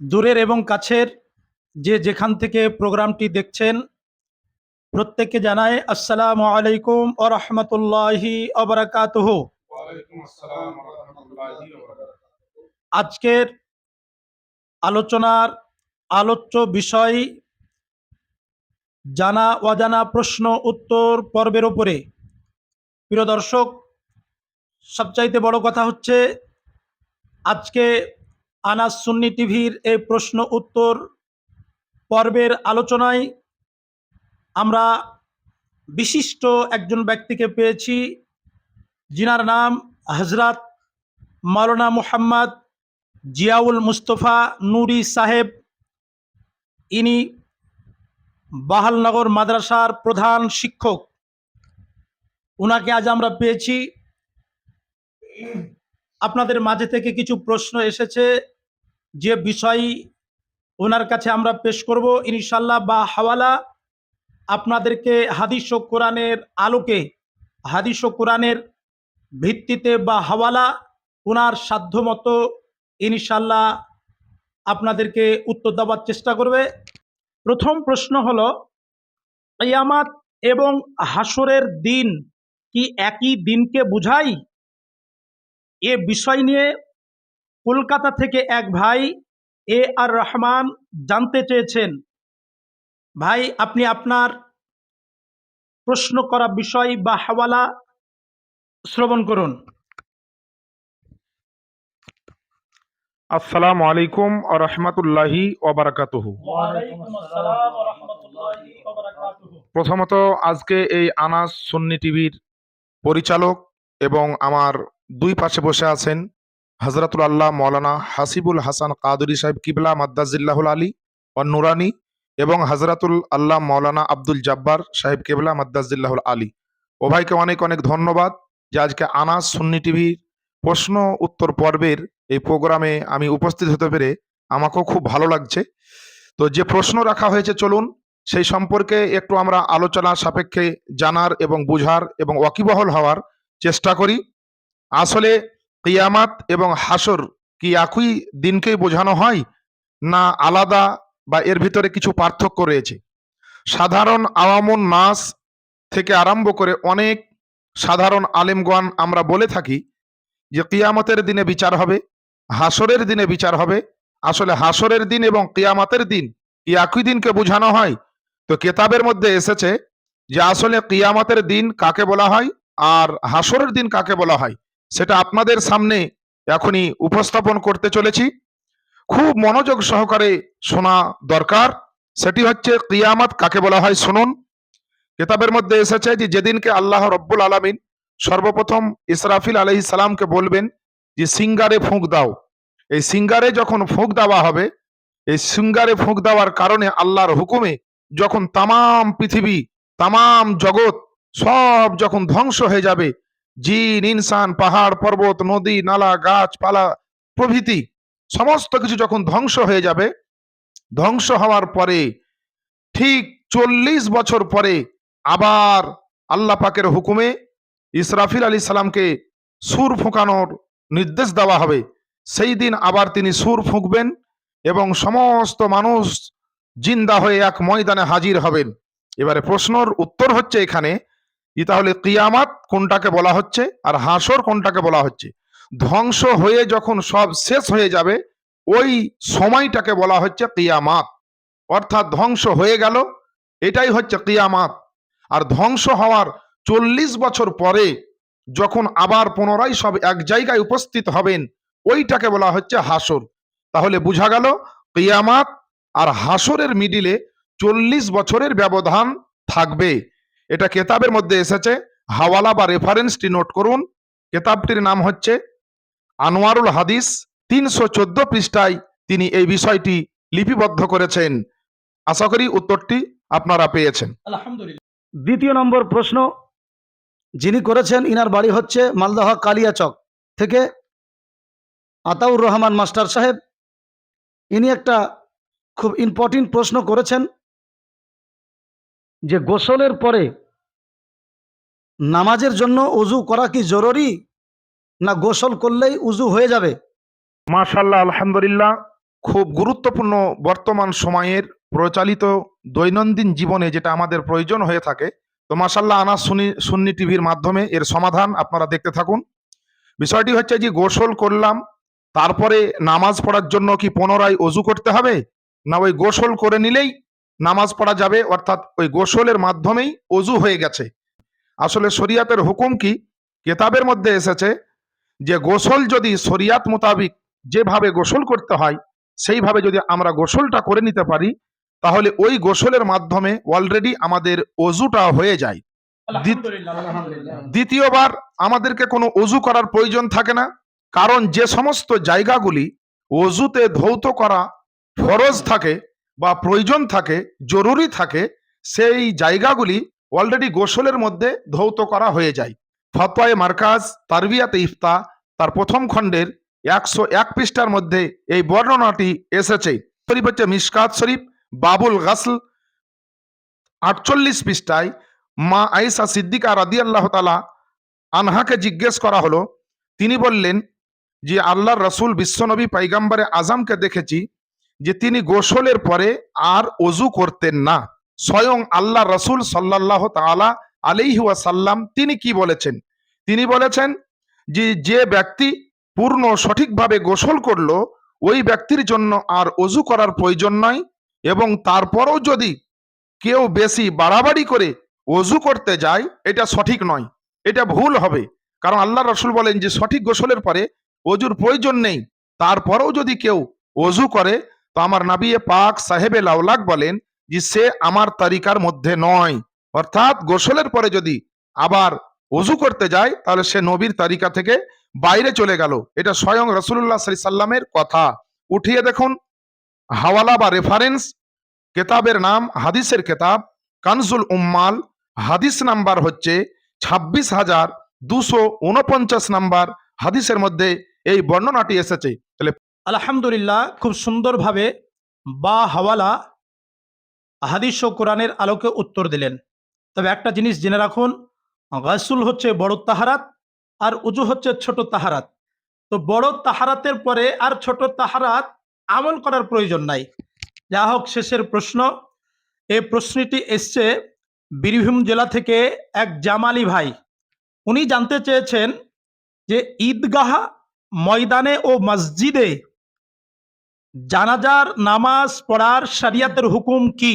দূরের এবং কাছের যে যেখান থেকে প্রোগ্রামটি দেখছেন, প্রত্যেককে জানায় আসসালামু আলাইকুম ও রহমতুল্লাহি অবরাকাতহ। আজকের আলোচনার আলোচ্য বিষয় জানা অজানা প্রশ্ন উত্তর পর্বের ওপরে প্রিয় দর্শক, সবচাইতে বড় কথা হচ্ছে, আজকে আনাস সুন্নি টিভির এই প্রশ্ন উত্তর পর্বের আলোচনায় আমরা বিশিষ্ট একজন ব্যক্তিকে পেয়েছি। যিনার নাম হজরত মাওলানা মুহাম্মদ জিয়াউল মুস্তফা নুরি সাহেব। ইনি বাহালনগর মাদ্রাসার প্রধান শিক্ষক। ওনাকে আজ আমরা পেয়েছি। আপনাদের মাঝে থেকে কিছু প্রশ্ন এসেছে। যে বিষয় ওনার কাছে আমরা পেশ করব। ইনশাল্লাহ বা হাওয়ালা, আপনাদেরকে হাদিস ও কোরআনের আলোকে, হাদিস ও কোরআনের ভিত্তিতে বা হাওয়ালা ওনার সাধ্যমতো ইনশাল্লাহ আপনাদেরকে উত্তর দেওয়ার চেষ্টা করবে। প্রথম প্রশ্ন হলো, কিয়ামাত এবং হাসরের দিন কি একই দিনকে বোঝায়? এ বিষয় নিয়ে কলকাতা থেকে এক ভাই এ আর রহমান জানতে চেয়েছেন। ভাই, আপনি আপনার প্রশ্ন করা বিষয় বা হাওয়ালা শ্রবণ করুন। আসসালামু আলাইকুম ওয়া রাহমাতুল্লাহি ওয়া প্রথমত, আজকে এই আনাস সুন্নি টিভির পরিচালক এবং আমার দুই পাশে বসে আছেন হজরতুল আল্লাহ মৌলানা হাসিবুল হাসান কাদুরি সাহেব কিবলা মাদ্দাজিল্লাহুল আলী ও নুরানি এবং হজরতুল আল্লাহ মৌলানা আব্দুল জব্বার সাহেব কেবলা মাদ্দাজিল্লাহুল আলী। ও ভাইকে অনেক অনেক ধন্যবাদ যে আজকে আনাস সুন্নি টিভির প্রশ্ন উত্তর পর্বের এই প্রোগ্রামে আমি উপস্থিত হতে পেরে আমাকেও খুব ভালো লাগছে। তো যে প্রশ্ন রাখা হয়েছে, চলুন সেই সম্পর্কে একটু আমরা আলোচনা সাপেক্ষে জানার এবং বুঝার এবং ওয়াকিবহল হওয়ার চেষ্টা করি। আসলে কিয়ামাত এবং হাসর কি একই দিনকেই বোঝানো হয়, না আলাদা বা এর ভিতরে কিছু পার্থক্য রয়েছে? সাধারণ আওয়ামুন নাস থেকে আরম্ভ করে অনেক সাধারণ আলেমগণ আমরা বলে থাকি যে কিয়ামতের দিনে বিচার হবে হাসরের দিনে বিচার হবে। আসলে হাসরের দিন এবং কিয়ামতের দিন কি একই দিনকে বোঝানো হয়? তো কেতাবের মধ্যে এসেছে যে আসলে কিয়ামতের দিন কাকে বলা হয় আর হাসরের দিন কাকে বলা হয়? সেটা আপনাদের সামনে এখনই উপস্থাপন করতে চলেছি। খুব মনোযোগ সহকারে শোনা দরকার। সেটি হচ্ছে কিয়ামত কাকে বলা হয় শুনুন। কেতাবের মধ্যে এসেছে যে যেদিনকে আল্লাহ রব্বুল আলামিন সর্বপ্রথম ইসরাফিল আলহি সালামকে বলবেন যে, সিঙ্গারে ফুঁক দাও। এই সিঙ্গারে যখন ফুঁক দেওয়া হবে, এই সিঙ্গারে ফুঁক দেওয়ার কারণে আল্লাহর হুকুমে যখন তামাম পৃথিবী, তামাম জগৎ সব যখন ধ্বংস হয়ে যাবে জিন, ইনসান, পাহাড়, পর্বত, নদী, নালা গাছপালা প্রভৃতি, সমস্ত কিছু যখন ধ্বংস হয়ে যাবে, ধ্বংস হওয়ার পরে, ঠিক চল্লিশ বছর পরে আবার আল্লাহ পাকের হুকুমে ইসরাফিল আলী সালামকে সুর ফুঁকানোর নির্দেশ দেওয়া হবে। সেই দিন আবার তিনি সুর ফুঁকবেন এবং সমস্ত মানুষ জিন্দা হয়ে এক ময়দানে হাজির হবেন। এবারে প্রশ্নর উত্তর হচ্ছে এখানে যে তাহলে কিয়ামাত কোনটাকে বলা হচ্ছে আর হাসর কোনটাকে বলা হচ্ছে? ধ্বংস হয়ে যখন সব শেষ হয়ে যাবে, ওই সময়টাকে বলা হচ্ছে কিয়ামাত। অর্থাৎ ধ্বংস হয়ে গেল, এটাই হচ্ছে কিয়ামাত। আর ধ্বংস হওয়ার চল্লিশ বছর পরে যখন আবার পুনরায় সব এক জায়গায় উপস্থিত হবেন, ওইটাকে বলা হচ্ছে হাসর। তাহলে বোঝা গেল, কিয়ামাত আর হাসরের মিডিলে চল্লিশ বছরের ব্যবধান থাকবে। এটা কেতাবের মধ্যে এসেছে। হাওয়ালা বা রেফারেন্সটি নোট করুন। কেতাবটির নাম হচ্ছে আনোয়ারুল হাদিস। তিনশো চোদ্দ পৃষ্ঠায় তিনি এই বিষয়টি লিপিবদ্ধ করেছেন। আশা করি উত্তরটি আপনারা পেয়েছেন। দ্বিতীয় নম্বর প্রশ্ন। যিনি করেছেন, ইনার বাড়ি হচ্ছে মালদহ কালিয়াচক থেকে আতাউর রহমান মাস্টার সাহেব। ইনি একটা খুব ইম্পর্টেন্ট প্রশ্ন করেছেন। যে গোসলের পরে নামাজের জন্য উজু করা কি জরুরি? না গোসল করলেই উজু হয়ে যাবে? মাশাল্লাহ আলহামদুলিল্লাহ। খুব গুরুত্বপূর্ণ বর্তমান সময়ের প্রচালিত দৈনন্দিন জীবনে যেটা আমাদের প্রয়োজন হয়ে থাকে। তো মাসাল্লাহ আনাস সুনি, সুন্নি টিভির মাধ্যমে এর সমাধান আপনারা দেখতে থাকুন। বিষয়টি হচ্ছে যে গোসল করলাম, তারপরে নামাজ পড়ার জন্য কি পুনরায় অজু করতে হবে? না ওই গোসল করে নিলেই নামাজ পড়া যাবে অর্থাৎ ওই গোসলের মাধ্যমেই অজু হয়ে গেছে। আসলে শরিয়াতের হুকুম কি? কেতাবের মধ্যে এসেছে যে গোসল যদি শরিয়াত মোতাবিক যেভাবে গোসল করতে হয় সেইভাবে যদি আমরা গোসলটা করে নিতে পারি তাহলে ওই গোসলের মাধ্যমে অলরেডি আমাদের অজুটা হয়ে যায়। দ্বিতীয়বার আমাদেরকে কোনো অজু করার প্রয়োজন থাকে না কারণ যে সমস্ত জায়গাগুলি অজুতে ধৌত করা ফরজ থাকে বা প্রয়োজন থাকে, জরুরি থাকে, সেই জায়গাগুলি অলরেডি গোসলের মধ্যে ধৌত করা হয়ে যায়। ফতোয়ায়ে মার্কাজ, তারবিয়াতে ইফতা, তার প্রথম খণ্ডের একশো এক পৃষ্ঠার মধ্যে এই বর্ণনাটি এসেছে। শরীফ হচ্ছে মিসকাত শরীফ, বাবুল গাসল, আটচল্লিশ পৃষ্ঠায় মা আয়েশা সিদ্দিকা রাদি আল্লাহ তালা আনহাকে জিজ্ঞেস করা হলো, তিনি বললেন যে, আল্লাহর রসুল বিশ্বনবী পাইগাম্বারে আজমকে দেখেছি যে তিনি গোসলের পরে আর অজু করতেন না। স্বয়ং আল্লাহ রসুল সাল্লাহ তালা আলিহি ওয়াসাল্লাম তিনি কি বলেছেন? তিনি বলেছেন যে যে ব্যক্তি পূর্ণ সঠিকভাবে গোসল করল, ওই ব্যক্তির জন্য আর অজু করার প্রয়োজন নয় এবং তারপরেও যদি কেউ বেশি বাড়াবাড়ি করে অজু করতে যায়, এটা সঠিক নয়, এটা ভুল হবে। কারণ আল্লাহ রসুল বলেন যে, সঠিক গোসলের পরে অজুর প্রয়োজন নেই, তারপরেও যদি কেউ অজু করে তো আমার নাবিয়ে পাক সাহেবে লাউলাক বলেন যে, সে আমার তালিকার মধ্যে নয়। অর্থাৎ গোসলের পরে যদি আবার অজু করতে যায়, তাহলে সে নবীর তালিকা থেকে বাইরে চলে গেল। এটা স্বয়ং রসুল্লাহ সাল্লামের কথা। উঠিয়ে দেখুন, হাওয়ালা বা রেফারেন্স কেতাবের নাম, হাদিসের কেতাব, কানজুল উম্মাল, হাদিস নাম্বার হচ্ছে ছাব্বিশ হাজার দুশো উনপঞ্চাশ নাম্বার হাদিসের মধ্যে এই বর্ণনাটি এসেছে। তাহলে আলহামদুলিল্লাহ, খুব সুন্দরভাবে বা হাওয়ালা হাদিস ও কোরআনের আলোকে উত্তর দিলেন। তবে একটা জিনিস জেনে রাখুন, গাসুল হচ্ছে বড় তাহারাত আর উজু হচ্ছে ছোট তাহারাত। তো বড় তাহারাতের পরে আর ছোট তাহারাত আমল করার প্রয়োজন নাই। যা হোক শেষের প্রশ্ন এই প্রশ্নটি এসছে বীরভূম জেলা থেকে এক জামালি ভাই। উনি জানতে চেয়েছেন যে ঈদগাহ ময়দানে ও মসজিদে জানাজার নামাজ পড়ার শরিয়াতের হুকুম কি?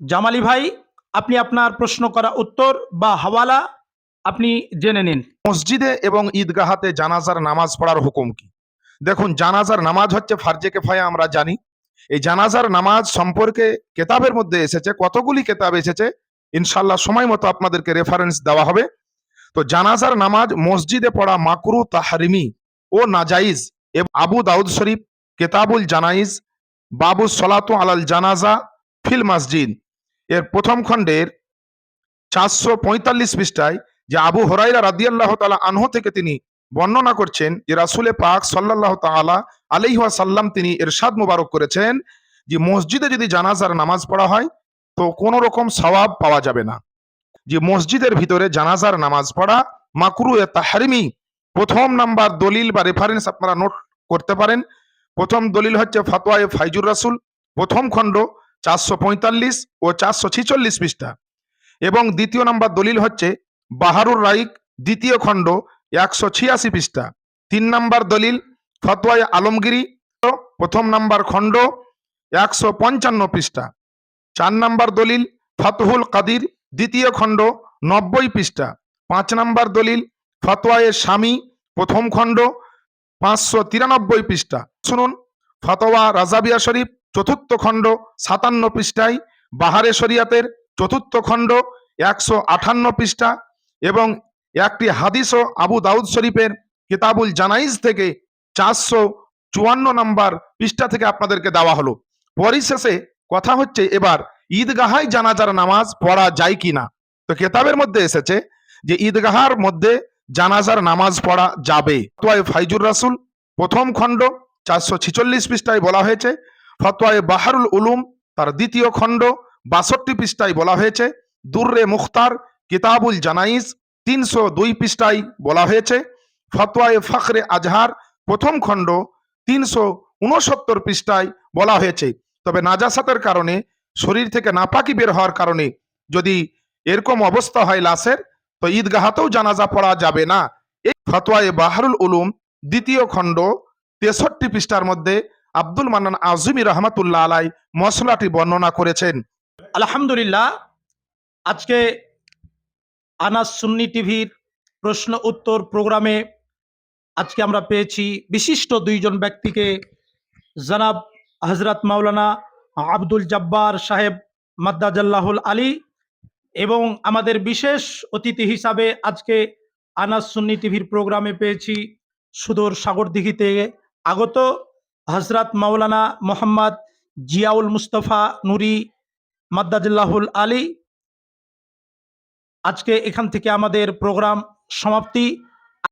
জামালি ভাই, আপনি আপনার প্রশ্ন করা উত্তর বা হাওয়ালা আপনি জেনে নিন। মসজিদে এবং ঈদগাহাতে জানাজার নামাজ পড়ার হুকুম কি? দেখুন, জানাজার নামাজ হচ্ছে ফার্জে কেফায়া আমরা জানি। এই জানাজার নামাজ সম্পর্কে কেতাবের মধ্যে এসেছে, কতগুলি কেতাব এসেছে ইনশাল্লাহ সময় মতো আপনাদেরকে রেফারেন্স দেওয়া হবে। তো জানাজার নামাজ মসজিদে পড়া মাকরু তাহারিমি ও নাজাইজ এবং আবু দাউদ শরীফ কেতাবুল জানাইজ, বাবু সলাতু আলাল জানাজা ফিল মসজিদ। এর প্রথম খণ্ডের চারশো পঁয়তাল্লিশ পৃষ্ঠায় যে আবু হরাইরা রাদিয়াল্লাহ তালা আনহ থেকে তিনি বর্ণনা করছেন যে রাসুলে পাক সাল্লাহ তালা আলাইহা সাল্লাম তিনি এরশাদ মুবারক করেছেন যে মসজিদে যদি জানাজার নামাজ পড়া হয় তো কোনো রকম সওয়াব পাওয়া যাবে না। যে মসজিদের ভিতরে জানাজার নামাজ পড়া মাকরু এ তাহারিমি প্রথম নাম্বার দলিল বা রেফারেন্স আপনারা নোট করতে পারেন। প্রথম দলিল হচ্ছে ফাতোয়ায়ে ফাইজুর রাসুল, প্রথম খণ্ড চারশো পঁয়তাল্লিশ ও চারশো ছিচল্লিশ পৃষ্ঠা। এবং দ্বিতীয় নাম্বার দলিল হচ্ছে বাহারুর রাইক দ্বিতীয় খণ্ড একশো ছিয়াশি পৃষ্ঠা। তিন নাম্বার দলিল ফতোয়ায় আলমগিরি, প্রথম নাম্বার খণ্ড একশো পঞ্চান্ন পৃষ্ঠা। চার নাম্বার দলিল ফতহুল কাদির, দ্বিতীয় খণ্ড নব্বই পৃষ্ঠা। পাঁচ নাম্বার দলিল ফতোয়ায়ে স্বামী, প্রথম খণ্ড, পাঁচশো তিরানব্বই পৃষ্ঠা। শুনুন, ফতোয়া রাজাবিয়া শরীফ, চতুর্থ খণ্ড, সাতান্ন পৃষ্ঠায়, বাহারে শরিয়াতের চতুর্থ খণ্ড, একশো আঠান্ন পৃষ্ঠা এবং একটি হাদিসও আবু দাউদ শরীফের কিতাবুল জানাইজ থেকে চারশো চুয়ান্ন নম্বর পৃষ্ঠা থেকে আপনাদেরকে দেওয়া হলো। পরিশেষে কথা হচ্ছে এবার, ঈদগাহায় জানাজার নামাজ পড়া যায় কিনা? তো কেতাবের মধ্যে এসেছে যে, ঈদগাহার মধ্যে জানাজার নামাজ পড়া যাবে। ফতোয়ায়ে ফাইজুর রাসুল, প্রথম খণ্ড, চারশো ছিচল্লিশ পৃষ্ঠায় বলা হয়েছে। ফতোয়ায়ে বাহারুল উলুম, তার দ্বিতীয় খণ্ড, বাষট্টি পৃষ্ঠায় বলা হয়েছে। দুর্রে মুখতার, কিতাবুল জানাইজ, তিনশো দুই পৃষ্ঠায় বলা হয়েছে। ফতোয়ায়ে ফখরে আজহার, প্রথম খণ্ড, তিনশো উনসত্তর পৃষ্ঠায় বলা হয়েছে। তবে নাজাসাতের কারণে, শরীর থেকে নাপাকি বের হওয়ার কারণে যদি এরকম অবস্থা হয় লাশের তো ঈদগাহাতেও জানাজা পড়া যাবে না। এই ফতোয়ায়ে বাহারুল উলুম দ্বিতীয় খণ্ড তেষট্টি পৃষ্ঠার মধ্যে আব্দুল মান্নান আজমি রহমাতুল্লাহ আলাই মশলাটি বর্ণনা করেছেন। আলহামদুলিল্লাহ, আজকে আনাস সুন্নি টিভির প্রশ্ন উত্তর প্রোগ্রামে আজকে আমরা পেয়েছি বিশিষ্ট দুইজন ব্যক্তিকে, জনাব হজরত মাওলানা আব্দুল জব্বার সাহেব মাদ্দাজাল্লাহুল আলী এবং আমাদের বিশেষ অতিথি হিসাবে আজকে আনাস সুন্নি টিভির প্রোগ্রামে পেয়েছি সুদূর সাগরদিঘি থেকে আগত হজরত মাওলানা মোহাম্মদ জিয়াউল মুস্তফা নুরি মাদ্দাজুল্লাহুল আলী। আজকে এখান থেকে আমাদের প্রোগ্রাম সমাপ্তি।